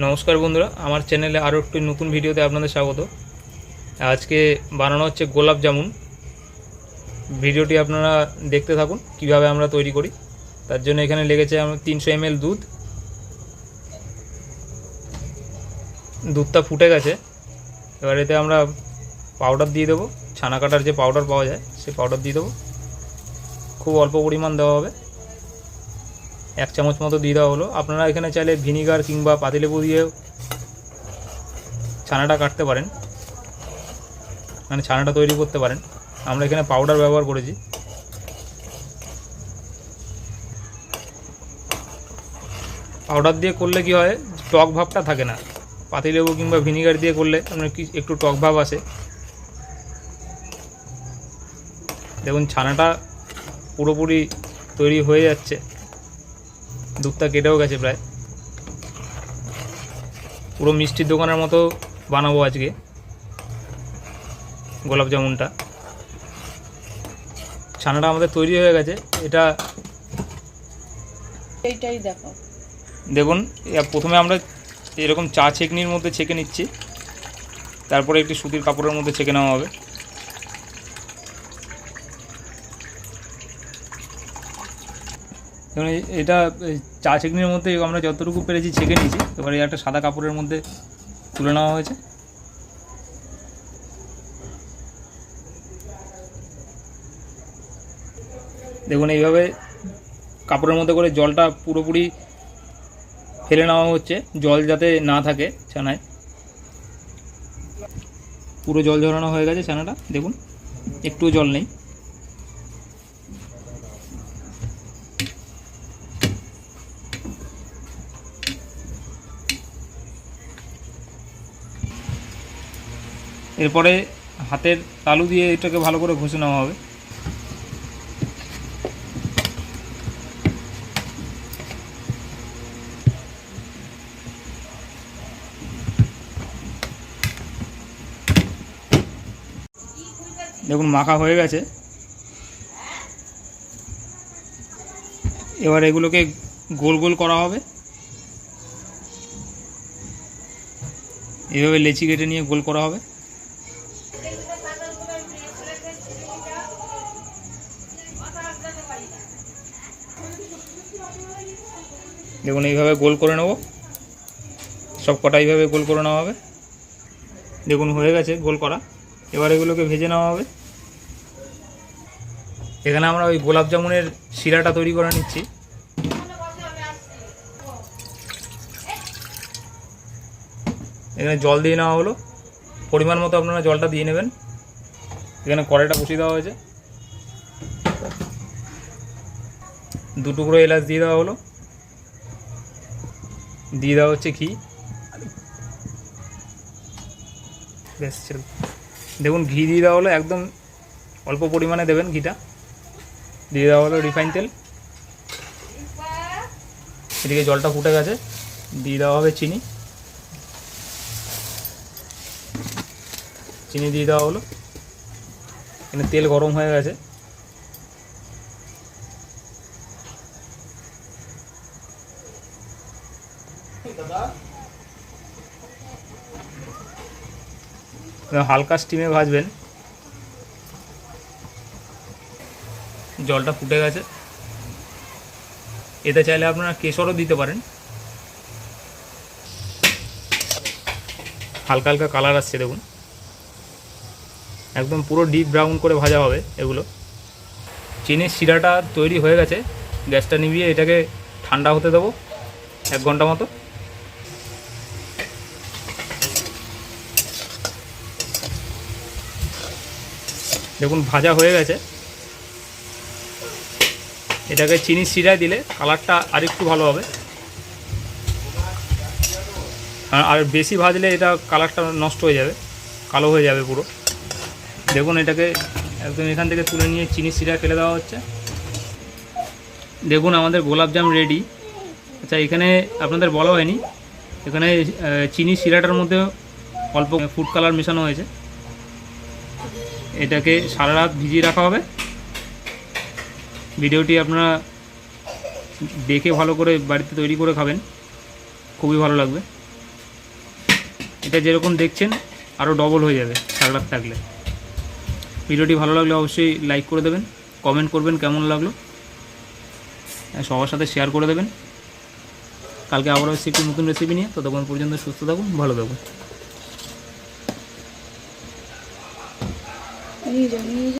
নমস্কার বন্ধুরা, আমার চ্যানেলে আরও একটি নতুন ভিডিওতে আপনাদের স্বাগত। আজকে বানানো হচ্ছে গোলাপ জামুন। ভিডিওটি আপনারা দেখতে থাকুন, কীভাবে আমরা তৈরি করি। তার জন্য এখানে লেগেছে আমার তিনশো এমএল দুধ। দুধটা ফুটে গেছে। এবার এতে আমরা পাউডার দিয়ে দেবো। ছানা কাটার যে পাউডার পাওয়া যায় সেই পাউডার দিয়ে দেবো। খুব অল্প পরিমাণ দেওয়া হবে। এক চামচ মতো দিয়ে দেওয়া হলো। আপনারা এখানে চাইলে ভিনিগার কিংবা পাতিলেবু দিয়ে ছানাটা কাটতে পারেন। মানে ছানাটা তৈরি করতে পারেন। আমরা এখানে পাউডার ব্যবহার করেছি। পাউডার দিয়ে করলে কি হয়? টক ভাবটা থাকে না। পাতিলেবু কিংবা ভিনিগার দিয়ে করলে আপনার কি একটু টক ভাব আসে। দেখুন, ছানাটা পুরোপুরি তৈরি হয়ে যাচ্ছে। দুধটা কেটেও গেছে প্রায়। পুরো মিষ্টির দোকানের মতো বানাবো আজকে গোলাপ জামুনটা। ছানাটা আমাদের তৈরি হয়ে গেছে। এটা এইটাই দেখো। দেখুন প্রথমে আমরা এরকম চা ছেকনির মধ্যে ছেঁকে নিচ্ছি। তারপরে একটি সুতির কাপড়ের মধ্যে ছেঁকে নেওয়া হবে। দেখুন এই- এটা চা ছেকনির মধ্যে আমরা যতটুকু পেরেছি ছেঁকে নিয়েছি। এবারে একটা সাদা কাপড়ের মধ্যে তুলে নেওয়া হয়েছে। দেখুন, এইভাবে কাপড়ের মধ্যে করে জলটা পুরোপুরি ফেলে নেওয়া হচ্ছে। জল যাতে না থাকে ছানায়। পুরো জল ঝরানো হয়ে গেছে ছানাটা। দেখুন একটু জল নেই। এরপরে হাতের তালু দিয়ে এটাকে ভালো করে ঘষে নেওয়া হবে। দেখুন, মাখা হয়ে গেছে। এবার এগুলোকে গোল গোল করা হবে। এভাবে লেচি কেটে নিয়ে গোল করা হবে। দেখুন, এইভাবে গোল করে নেব। সব কটা এইভাবে গোল করে নেওয়া হবে। দেখুন, হয়ে গেছে গোল করা। এবার এগুলোকে ভেজে নেওয়া হবে। এখানে আমরা ওই গোলাপ জামুনের শিরাটা তৈরি করে নিচ্ছি। এখানে জল দিয়ে নেওয়া হলো। পরিমাণ মতো আপনারা জলটা দিয়ে নেবেন। এখানে কড়াইটা বসিয়ে দেওয়া হয়েছে। দু টুকরো এলাচ দিয়ে দেওয়া হলো। দিয়ে দেওয়া হচ্ছে ঘি। বেশ দেখুন, ঘি দিয়ে দেওয়া হলো, একদম অল্প পরিমাণে দেবেন ঘিটা। দিয়ে দেওয়া হলো রিফাইন তেল। এদিকে জলটা ফুটে গেছে। দিয়ে দেওয়া হবে চিনি। চিনি দিয়ে দেওয়া হলো। এখানে তেল গরম হয়ে গেছে। হালকা স্টিমে ভাজবেন। জলটা ফুটে গেছে। এতে চাইলে আপনারা কেশরও দিতে পারেন। হালকা হালকা কালার আসছে, দেখুন। একদম পুরো ডিপ ব্রাউন করে ভাজা হবে এগুলো। চিনির শিরাটা তৈরি হয়ে গেছে। গ্যাসটা নিভিয়ে এটাকে ঠান্ডা হতে দেবো, এক ঘণ্টা মতো। দেখুন, ভাজা হয়ে গেছে। এটাকে চিনি শিরায় দিলে কালারটা আরেকটু ভালো হবে। আর- বেশি ভাজলে এটা কালারটা নষ্ট হয়ে যাবে, কালো হয়ে যাবে পুরো। দেখুন, এটাকে একদম এখান থেকে তুলে নিয়ে চিনি শিরা ফেলে দেওয়া হচ্ছে। দেখুন, আমাদের গোলাপজাম রেডি আচ্ছা এখানে আপনাদের বলা হয়নি, এখানে চিনি শিরাটার মধ্যে অল্প ফুড কালার মেশানো হয়েছে। এটাকে সারা রাত ভিজিয়ে রাখা হবে। ভিডিওটি আপনারা দেখে ভালো করে বাড়িতে তৈরি করে খাবেন। খুবই ভালো লাগবে। এটা যেরকম দেখছেন আরও ডবল হয়ে যাবে ছাগড়ার থাকলে। ভিডিওটি ভালো লাগলে অবশ্যই লাইক করে দেবেন কমেন্ট করবেন কেমন লাগল। সবার সাথে শেয়ার করে দেবেন। কালকে আবারও একটি নতুন রেসিপি নিয়ে। ততক্ষণ পর্যন্ত সুস্থ থাকুন, ভালো থাকুন। নিয়ে যাও নিয়ে যাও